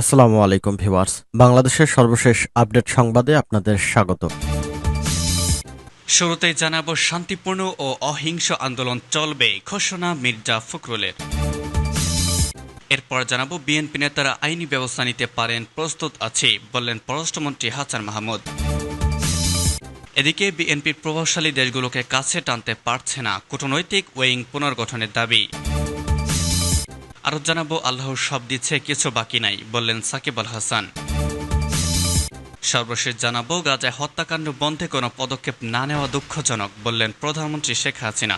আসসালামু আলাইকুম ভিউয়ার্স। বাংলাদেশের সর্বশেষ আপডেট সংবাদে আপনাদের স্বাগত। শুরুতেই জানাব শান্তিপূর্ণ ও অহিংস আন্দোলন চলবে, ঘোষণা মির্জা ফখরুলের। এরপর জানাব বিএনপি নেতারা আইনি ব্যবস্থা নিতে পারেন, প্রস্তুত আছে, বললেন পররাষ্ট্রমন্ত্রী হাসান মাহমুদ। এদিকে বিএনপির প্রভাবশালী দেশগুলোকে কাছে টানতে পারছে না, কূটনৈতিক ওয়েইং পুনর্গঠনের দাবি। আরও জানাব আল্লাহর সব দিচ্ছে, কিছু বাকি নাই, বললেন সাকিব আল হাসান। সর্বশেষ জানাব, গাজায় হত্যাকাণ্ড বন্ধে কোনো পদক্ষেপ না নেওয়া দুঃখজনক, বললেন প্রধানমন্ত্রী শেখ হাসিনা।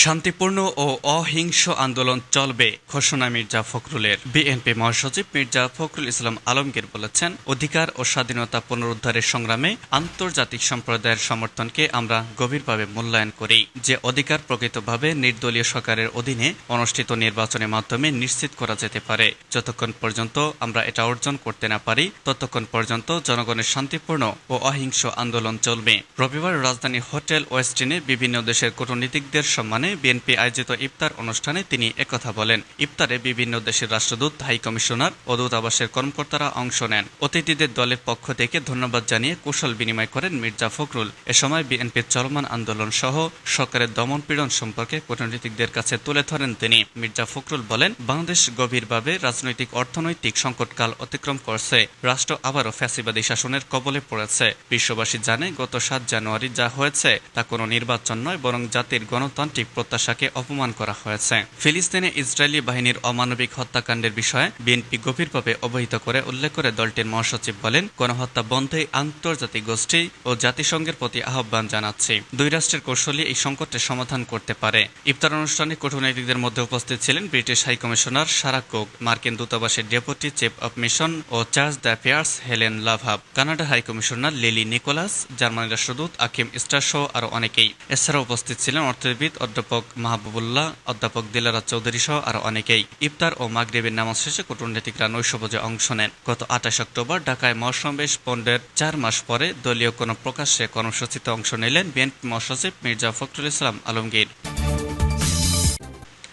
শান্তিপূর্ণ ও অহিংস আন্দোলন চলবে, ঘোষণা মির্জা ফখরুলের। বিএনপি মহাসচিব মির্জা ফখরুল ইসলাম আলমগীর বলেছেন, অধিকার ও স্বাধীনতা পুনরুদ্ধারের সংগ্রামে আন্তর্জাতিক সম্প্রদায়ের সমর্থনকে আমরা গভীরভাবে মূল্যায়ন করি। যে অধিকার প্রকৃতভাবে নির্দলীয় সরকারের অধীনে অনুষ্ঠিত নির্বাচনের মাধ্যমে নিশ্চিত করা যেতে পারে। যতক্ষণ পর্যন্ত আমরা এটা অর্জন করতে না পারি, ততক্ষণ পর্যন্ত জনগণের শান্তিপূর্ণ ও অহিংস আন্দোলন চলবে। রবিবার রাজধানী হোটেল ওয়েস্টিনে বিভিন্ন দেশের কূটনীতিকদের সম্মানে বিএনপি আয়োজিত ইফতার অনুষ্ঠানে তিনি একথা বলেন। ইফতারে বিভিন্ন দেশের রাষ্ট্রদূত, হাই কমিশনার ও দূতাবাসের কর্মকর্তারা অংশ নেন। অতিথিদের দলের পক্ষ থেকে ধন্যবাদ জানিয়ে কুশল বিনিময় করেন মির্জা ফখরুল। এ সময় বিএনপির চলমান আন্দোলন সহ সরকারের দমন পীড়ন সম্পর্কে কূটনীতিকদের কাছে তুলে ধরেন তিনি। মির্জা ফখরুল বলেন, বাংলাদেশ গভীরভাবে রাজনৈতিক, অর্থনৈতিক সংকটকাল অতিক্রম করছে। রাষ্ট্র আবারও ফ্যাসিবাদী শাসনের কবলে পড়েছে। বিশ্ববাসী জানে গত সাত জানুয়ারি যা হয়েছে তা কোনো নির্বাচন নয়, বরং জাতির গণতান্ত্রিক প্রত্যাশাকে অপমান করা হয়েছে। ফিলিস্তিনে ইসরায়েলি বাহিনীর অমানবিক হত্যাকাণ্ডের বিষয়ে বিএনপি গভীরভাবে অবহিত করে উল্লেখ করে দলটির মহাসচিব বলেন, গণহত্যা বন্ধে আন্তর্জাতিক গোষ্ঠী ও জাতিসংঘের প্রতি আহ্বান জানাচ্ছি। দুই রাষ্ট্রের কৌশলী এই সংকটের সমাধান করতে পারে। ইফতার অনুষ্ঠানে কূটনৈতিকদের মধ্যে উপস্থিত ছিলেন ব্রিটিশ হাইকমিশনার সারা কোক, মার্কিন দূতাবাসের deputy chief of mission O chargé d' affaires Helen LaFave Canada high commissioner Lilly Nicholas Germany রাষ্ট্রদূত আকিম স্টার সহ আরও অনেকেই। এছাড়া উপস্থিত ছিলেন অর্থনীতিবিদ অধ্যাপক মাহবুবুল্লাহ, অধ্যাপক দিলারা চৌধুরী সহ আরও অনেকেই ইফতার ও মাগরিবের নামাজ শেষে কূটনীতিকরা নৈশভোজে অংশ নেন। গত আঠাশ অক্টোবর ঢাকায় মহাসমাবেশ পণ্ডের চার মাস পরে দলীয় কোনো প্রকাশ্যে কর্মসূচিতে অংশ নিলেন বিএনপি মহাসচিব মির্জা ফখরুল ইসলাম আলমগীর।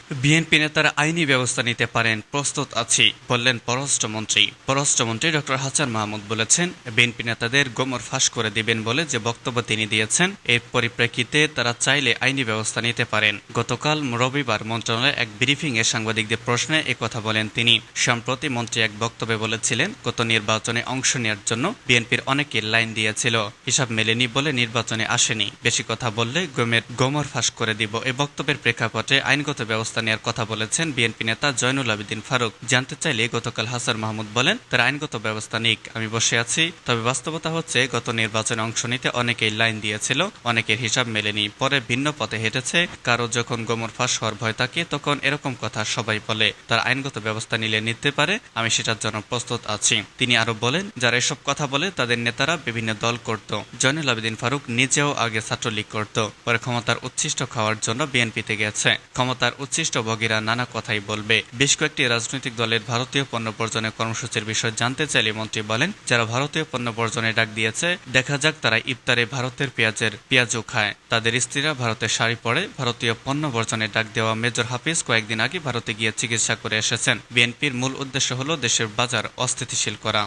বিএনপি নেতারা আইনি ব্যবস্থা নিতে পারেন, প্রস্তুত আছি, বললেন পররাষ্ট্রমন্ত্রী। পররাষ্ট্রমন্ত্রী ডক্টর হাসান মাহমুদ বলেছেন, বিএনপি নেতাদের গোমর ফাঁস করে দিবেন বলে যে বক্তব্য তিনি দিয়েছেন, এর পরিপ্রেক্ষিতে তারা চাইলে আইনি ব্যবস্থা নিতে পারেন। গতকাল রবিবার মন্ত্রণালয়ে এক ব্রিফিং এ সাংবাদিকদের প্রশ্নে কথা বলেন তিনি। সম্প্রতি মন্ত্রী এক বক্তব্যে বলেছিলেন, গত নির্বাচনে অংশ নেওয়ার জন্য বিএনপির অনেকে লাইন দিয়েছিল, হিসাব মেলেনি বলে নির্বাচনে আসেনি। বেশি কথা বললে গোমের গোমর ফাঁস করে দিব এ বক্তব্যের প্রেক্ষাপটে আইনগত ব্যবস্থা নেওয়ার কথা বলেছেন বিএনপি নেতা জয়নুল আবেদিন ফারুক। জানতে চাইলে গতকাল হাসান মাহমুদ বলেন, তার আইনগত ব্যবস্থা নিক, আমি বসে আছি। তবে বাস্তবতা হচ্ছে, গত নির্বাচনে অংশ নিতে অনেকেই লাইন দিয়েছিল, অনেকের হিসাব মেলেনি। পরে ভিন্ন পথে হেঁটেছে, কারও যখন গোমর ফাঁস হওয়ার ভয় থাকে, তখন এরকম কথা সবাই বলে। তার আইনগত ব্যবস্থা নিলে নিতে পারে, আমি সেটার জন্য প্রস্তুত আছি। তিনি আরও বলেন, যারা এসব কথা বলে, তাদের নেতারা বিভিন্ন দল করত। জয়নুল আবেদিন ফারুক নিজেও আগে ছাত্রলীগ করত। পরে ক্ষমতার উচ্ছিষ্ট খাওয়ার জন্য বিএনপিতে গেছে। ক্ষমতার উচ্ছিষ্ট ভোগীরা নানা কথাই বলবে। বেশ কয়েকটি রাজনৈতিক দলের ভারতীয় পণ্য বর্জনের কর্মসূচির বিষয় জানতে চাইলে মন্ত্রী বলেন, যারা ভারতীয় পণ্য বর্জনে ডাক দিয়েছে, দেখা যাক তারা ইফতারে ভারতের পেঁয়াজের পেঁয়াজও খায়। তাদের স্ত্রীরা ভারতের শাড়ি পরে ভারতীয় পণ্য বর্জনে ডাক দেওয়া মেজর হাফিজ কয়েকদিন আগে ভারতে গিয়ে চিকিৎসা করে এসেছেন। বিএনপির মূল উদ্দেশ্য হল দেশের বাজার অস্থিতিশীল করা।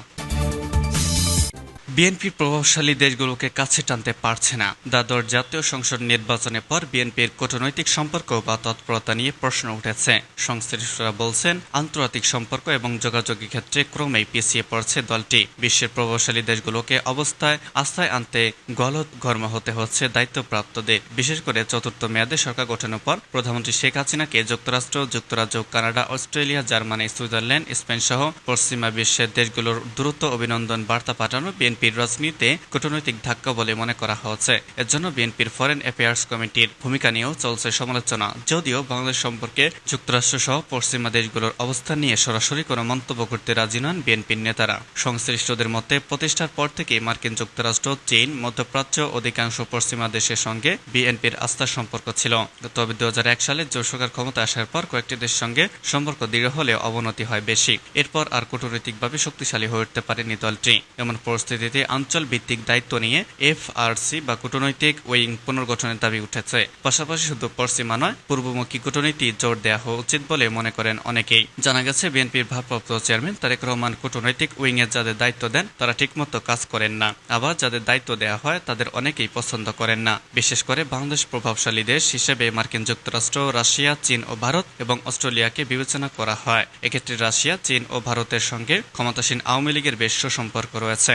বিএনপির প্রভাবশালী দেশগুলোকে কাছে টানতে পারছে না। দাদর জাতীয় সংসদ নির্বাচনের পর বিএনপির কূটনৈতিক সম্পর্ক বা তৎপরতা নিয়ে প্রশ্ন উঠেছে। সংশ্লিষ্টরা বলছেন, আন্তর্জাতিক সম্পর্ক এবং যোগাযোগের ক্ষেত্রে ক্রমেই পিছিয়ে পড়ছে দলটি। বিশ্বের প্রভাবশালী দেশগুলোকে অবস্থায় আস্থায় আনতে গলত ঘর্ম হতে হচ্ছে দায়িত্বপ্রাপ্তদের। বিশেষ করে চতুর্থ মেয়াদে সরকার গঠনের পর প্রধানমন্ত্রী শেখ হাসিনাকে যুক্তরাষ্ট্র, যুক্তরাজ্য, Canada, Australia, Germany, Switzerland Spain সহ পশ্চিমা বিশ্বের দেশগুলোর দ্রুত অভিনন্দন বার্তা পাঠানো বিএনপি বিএনপির রাজনীতিতে কূটনৈতিক ধাক্কা বলে মনে করা হচ্ছে এর জন্য বিএনপির ফরেন অ্যাফেয়ার্স কমিটির ভূমিকা নিয়েও চলছে সমালোচনা। যদিও বাংলাদেশ সম্পর্কে যুক্তরাষ্ট্র সহ পশ্চিমা দেশগুলোর অবস্থান নিয়ে সরাসরি কোনো মন্তব্য করতে রাজি নন বিএনপির নেতারা। সংশ্লিষ্টদের মতে, প্রতিষ্ঠার পর থেকে মার্কিন যুক্তরাষ্ট্র, চীন, মধ্যপ্রাচ্য, অধিকাংশ পশ্চিমা দেশের সঙ্গে বিএনপির আস্থার সম্পর্ক ছিল। তবে দু হাজার এক সালে জোর সরকার ক্ষমতা আসার পর কয়েকটি দেশের সঙ্গে সম্পর্ক দৃঢ় হলে অবনতি হয় বেশি। এরপর আর কূটনৈতিকভাবে শক্তিশালী হয়ে উঠতে পারেনি দলটি। এমন পরিস্থিতিতে পরিস্থিতিতে অঞ্চল ভিত্তিক দায়িত্ব নিয়ে এফআরসি বা কূটনৈতিক উইং পুনর্গঠনের দাবি উঠেছে। পাশাপাশি শুধু পশ্চিমা নয়, পূর্বমুখী কূটনীতি জোর দেওয়া হওয়া উচিত বলে মনে করেন অনেকেই। জানা গেছে, বিএনপির ভারপ্রাপ্ত চেয়ারম্যান তারেক রহমান কূটনৈতিক উইং এর যাদের দায়িত্ব দেন, তারা ঠিকমতো কাজ করেন না। আবার যাদের দায়িত্ব দেওয়া হয়, তাদের অনেকেই পছন্দ করেন না। বিশেষ করে বাংলাদেশ প্রভাবশালী দেশ হিসেবে মার্কিন যুক্তরাষ্ট্র, রাশিয়া, চীন ও ভারত এবং অস্ট্রেলিয়াকে বিবেচনা করা হয়। এক্ষেত্রে রাশিয়া, চীন ও ভারতের সঙ্গে ক্ষমতাসীন আওয়ামী লীগের বেশ সুসম্পর্ক রয়েছে।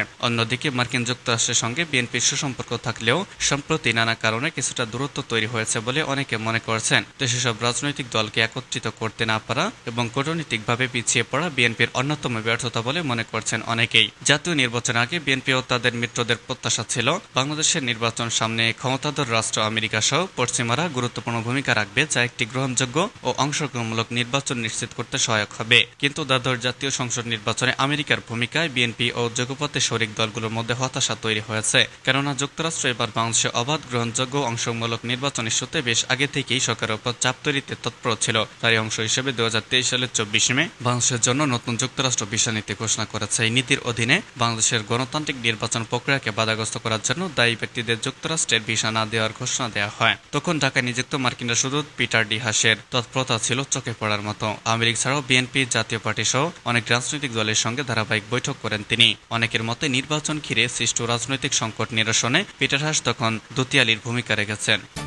অন্যদিকে মার্কিন যুক্তরাষ্ট্রের সঙ্গে বিএনপির সুসম্পর্ক থাকলেও সম্প্রতি নানা কারণে কিছুটা দূরত্ব তৈরি হয়েছে বলে অনেকে মনে করছেন। দেশের সব রাজনৈতিক দলকে একত্রিত করতে না পারা এবং কূটনীতিকভাবে পিছিয়ে পড়া বিএনপির অন্যতম ব্যর্থতা বলে মনে করছেন অনেকেই। জাতীয় নির্বাচন আগে বিএনপি ও তাদের মিত্রদের প্রত্যাশা ছিল, বাংলাদেশের নির্বাচন সামনে ক্ষমতাধর রাষ্ট্র আমেরিকা সহ পশ্চিমারা গুরুত্বপূর্ণ ভূমিকা রাখবে যা একটি গ্রহণযোগ্য ও অংশগ্রহণমূলক নির্বাচন নিশ্চিত করতে সহায়ক হবে। কিন্তু দ্বাদশ জাতীয় সংসদ নির্বাচনে আমেরিকার ভূমিকায় বিএনপি ও যুগপথে শরিক দলগুলোর মধ্যে হতাশা তৈরি হয়েছে। কেননা যুক্তরাষ্ট্র এবার বাংলাদেশে অবাধ গ্রহণযোগ্য অংশমূলক নির্বাচন ইস্যুতে বেশ আগে থেকেই সরকারের উপর চাপ তৈরিতে তৎপর ছিল। তারই অংশ হিসেবে দু হাজার তেইশ সালের চব্বিশে মে বাংলাদেশের জন্য নতুন যুক্তরাষ্ট্র ভিসা নীতি ঘোষণা করেছে। এই নীতির অধীনে বাংলাদেশের গণতান্ত্রিক নির্বাচন প্রক্রিয়াকে বাধাগ্রস্ত করার জন্য দায়ী ব্যক্তিদের যুক্তরাষ্ট্রের ভিসা না দেওয়ার ঘোষণা দেওয়া হয়। তখন ঢাকায় নিযুক্ত মার্কিন রাষ্ট্রদূত পিটার ডি হাসের তৎপরতা ছিল চোখে পড়ার মতো। আমেরিকা ছাড়াও বিএনপি জাতীয় পার্টি সহ অনেক রাজনৈতিক দলের সঙ্গে ধারাবাহিক বৈঠক করেন তিনি। অনেকের মতে নির্বাচন ঘিরে সৃষ্ট রাজনৈতিক সংকট নিরসনে পিটার হাস তখন দুতিয়ালির ভূমিকা রেখেছেন।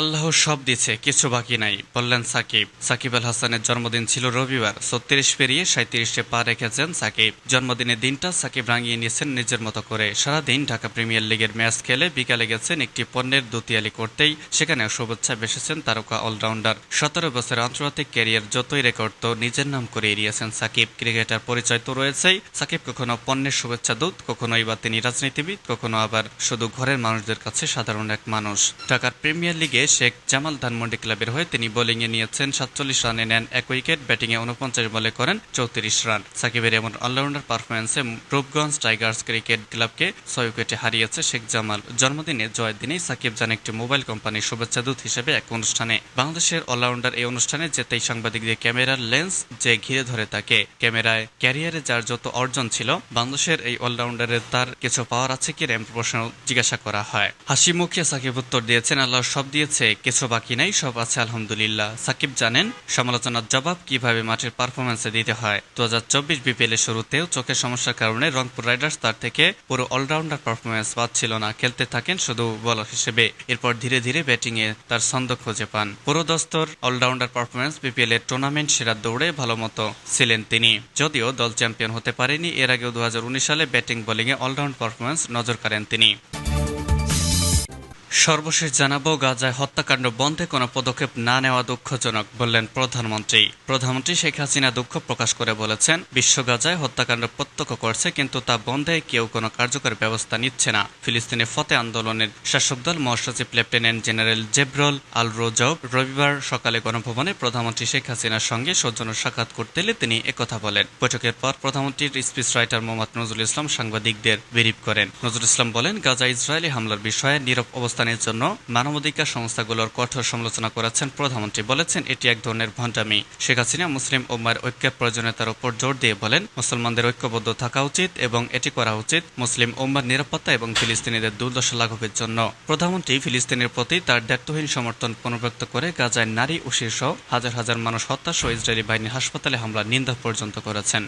আল্লাহ সব দিছে, কিছু বাকি নাই। বললেন, সাকিব সাকিব আল হাসানের জন্মদিন ছিল রবিবার ছত্রিশ পেরিয়ে সাঁত্রিশে পা রেখেছেন সাকিব। জন্মদিনের দিনটা সাকিব রাঙিয়ে নিয়েছেন নিজের মতো করে। সারাদিন ঢাকা প্রিমিয়ার লিগের ম্যাচ খেলে বিকালে গেছেন একটি পণ্যের দুতিয়ালি করতেই। সেখানে শুভেচ্ছা বেসেছেন তারকা অলরাউন্ডার। সতেরো বছর আন্তর্জাতিক ক্যারিয়ার যতই রেকর্ড, তো নিজের নাম করে এড়িয়েছেন সাকিব। ক্রিকেটার পরিচয় তো রয়েছেই। সাকিব কখনো পণ্যের শুভেচ্ছা দূত, কখনোই বা তিনি রাজনীতিবিদ, কখনো আবার শুধু ঘরের মানুষদের কাছে সাধারণ এক মানুষ। ঢাকার প্রিমিয়ার লিগে শেখ জামাল ধানমন্ডি ক্লাবের হয়ে তিনি বোলিংয়ে নিয়েছেন। সাতচল্লিশ রানে নেন এক উইকেট, ব্যাটিংয়ে উনপঞ্চাশ বলে করেন চৌত্রিশ রান। সাকিবের এমন অলরাউন্ডার পারফরমেন্সে রূপগঞ্জ টাইগার্স ক্রিকেট ক্লাবকে ছয় উইকেটে হারিয়েছে শেখ জামাল। জন্মদিনে, জয়ের দিনেই সাকিব যান একটি মোবাইল কোম্পানির শুভেচ্ছা দূত হিসেবে এক অনুষ্ঠানে। বাংলাদেশের অলরাউন্ডার এই অনুষ্ঠানে যেতেই সাংবাদিকদের ক্যামেরার লেন্স যে ঘিরে ধরে তাকে। ক্যামেরায় ক্যারিয়ারে যার যত অর্জন ছিল, বাংলাদেশের এই অলরাউন্ডারের তার কিছু পাওয়ার আছে কি র্যাম প্রশ্ন জিজ্ঞাসা করা হয়। হাসি মুখে সাকিব উত্তর দিয়েছেন আল্লাহ সব দিয়েছে, কিছু বাকি নাই, সব আছে, আলহামদুলিল্লাহ। সাকিব জানেন, সমালোচনার জবাব কীভাবে মাঠের পারফরমেন্সে দিতে হয়। দু হাজার চব্বিশ বিপিএল এর শুরুতেও চোখের সমস্যার কারণে রংপুর রাইডার্স তার থেকে পুরো অলরাউন্ডার পারফরমেন্স পাচ্ছিল না। খেলতে থাকেন শুধু বলার হিসেবে। এরপর ধীরে ধীরে ব্যাটিংয়ে তার ছন্দ খুঁজে পান। পুরো দস্তর অলরাউন্ডার পারফরমেন্স বিপিএল এর টুর্নামেন্ট সেরা দৌড়ে ভালো মতো ছিলেন তিনি। যদিও দল চ্যাম্পিয়ন হতে পারেনি, এর আগেও দু হাজার উনিশ সালে ব্যাটিং বোলিংয়ে অলরাউন্ড পারফরমেন্স নজর কাড়েন তিনি। সর্বশেষ জানাব, গাজায় হত্যাকাণ্ড বন্ধে কোনো পদক্ষেপ না নেওয়া দুঃখজনক বললেন প্রধানমন্ত্রী। প্রধানমন্ত্রী শেখ হাসিনা দুঃখ প্রকাশ করে বলেছেন, বিশ্ব গাজায় হত্যাকাণ্ড প্রত্যক্ষ করছে কিন্তু তা বন্ধে কেউ কোনো কার্যকর ব্যবস্থা নিচ্ছে না। ফিলিস্তিনি ফতে আন্দোলনের শাসক দল মহাসচিব লেফটেন্যান্ট জেনারেল জেব্রল আল রোজব রবিবার সকালে গণভবনে প্রধানমন্ত্রী শেখ হাসিনার সঙ্গে সৌজন্য সাক্ষাৎ করতে এলে তিনি একথা বলেন। বৈঠকের পর প্রধানমন্ত্রীর স্পিচ রাইটার মোহাম্মদ নজরুল ইসলাম সাংবাদিকদের বিরিপ করেন। নজরুল ইসলাম বলেন গাজা ইসরায়েলি হামলার বিষয়ে নীরব অবস্থানের জন্য মানবাধিকার সংস্থাগুলোর কঠোর সমালোচনা করেছেন প্রধানমন্ত্রী। বলেছেন, এটি এক ধরনের ভণ্ডামি। শেখ হাসিনা মুসলিম উম্মার ঐক্যের প্রয়োজনীয়তার উপর জোর দিয়ে বলেন, মুসলমানদের ঐক্যবদ্ধ থাকা উচিত এবং এটি করা উচিত মুসলিম উম্মার নিরাপত্তা এবং ফিলিস্তিনিদের দুর্দশা লাঘবের জন্য। প্রধানমন্ত্রী ফিলিস্তিনের প্রতি তার দায়িত্বহীন সমর্থন পুনর্ব্যক্ত করে গাজায় নারী ও শীর্ষ হাজার হাজার মানুষ হত্যা সহ ইসরায়েলি বাহিনীর হাসপাতালে হামলার নিন্দা পর্যন্ত করেছেন।